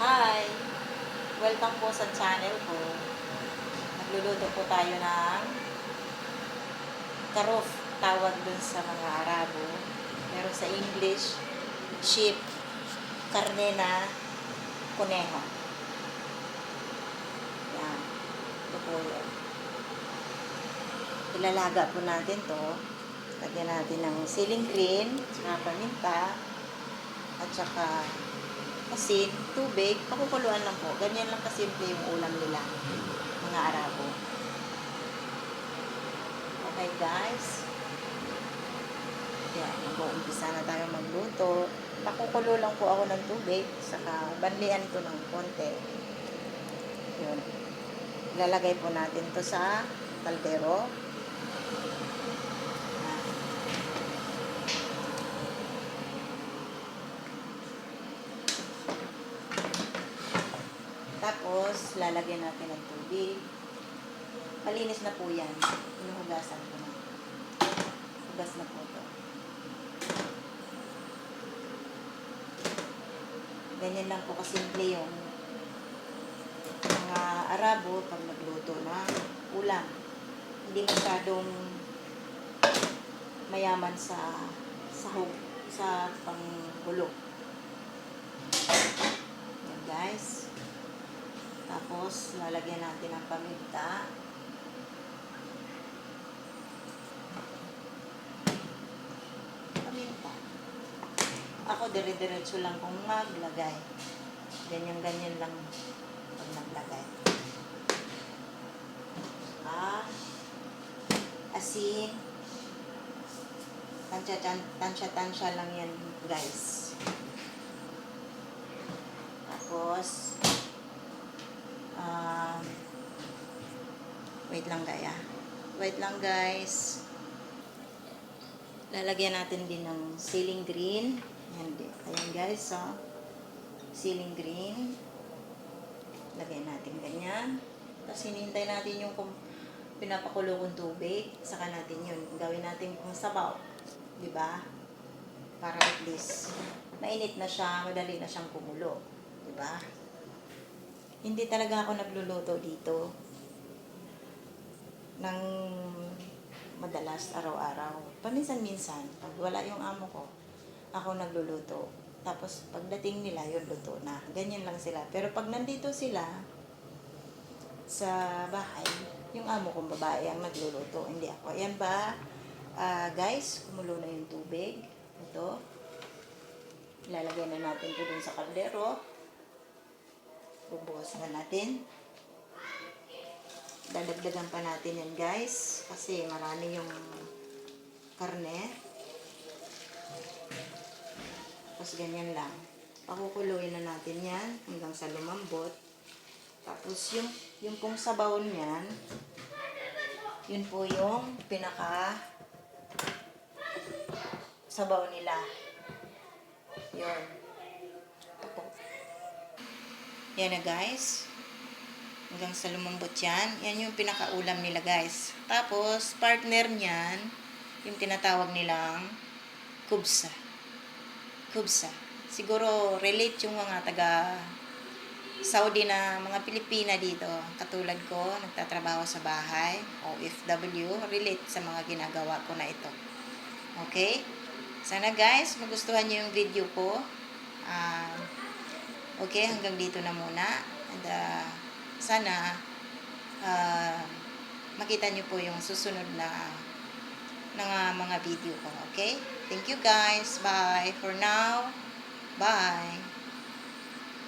Hi! Welcome po sa channel ko. Nagluluto po tayo ng karof, tawag dun sa mga Arabo. Pero sa English, sheep, karne na kuneho. Yan. Ito po yun. Ilalaga po natin to. Lagyan natin ng ceiling green, saka paminta, at saka asin, tubig, pakukuluan lang po. Ganyan lang kasimple yung ulam nila, mga Arabo. Okay guys. Yan, mag-uumpisa na tayo magluto. Pakukulo lang po ako ng tubig, saka banlian ko ng konti. Yun. Ilalagay po natin to sa kaldero. Yan. Tapos, lalagyan natin ng tubig. Malinis na po yan. Inuhugasan ko na. Hugas na po ito. Ganyan lang po kasimple yung mga Arabo pag nagluto na ulam. Hindi masyadong mayaman sa sahog, sa panghulo. Yan guys. Tapos, lalagyan natin ng paminta. Paminta. Ako, dire-diretso lang kung maglagay. Ganyan-ganyan lang pag naglagay. Ah, asin. Tansya-tansya lang yan, guys. Tapos, wait lang gaya. Wait lang guys. Lalagyan natin din ng ceiling green. Ayan, ayan guys, so. Ceiling green. Lagyan natin ganyan. Tapos hinihintay natin yung kung pinapakulo kong tubig. Saka natin yun. Gawin natin kung sabaw. Ba? Para at least mainit na siya, madali na siyang kumulo. Ba? Hindi talaga ako nagluluto dito ng madalas araw-araw. Paminsan-minsan, pag wala yung amo ko, ako nagluluto. Tapos pagdating nila, yun luto na. Ganyan lang sila. Pero pag nandito sila sa bahay, yung amo kong babae ang nagluluto, hindi ako. Ayan ba, ah, guys, kumulo na yung tubig. Ito. Ilalagay na natin ito dun sa kaldero. Bubuhos na natin. Dadagdagan pa natin yan guys. Kasi marami yung karne. Tapos ganyan lang. Pakukuluin na natin yan hanggang sa lumambot. Tapos yung, yung pong sabaw niyan, yun po yung pinaka sabaw nila. Yun. Yan na guys. Hanggang sa lumambot yan. Yan yung pinakaulam nila guys. Tapos, partner niyan, yung tinatawag nilang kubsa. Kubsa. Siguro, relate yung mga taga Saudi na mga Pilipina dito. Katulad ko, nagtatrabaho sa bahay, OFW, relate sa mga ginagawa ko na ito. Okay? Sana guys, magustuhan niyo yung video ko. Ah... Okay, hanggang dito na muna. And uh, sana uh, makita nyo po yung susunod na uh, mga video ko. Okay? Thank you guys. Bye. For now, bye.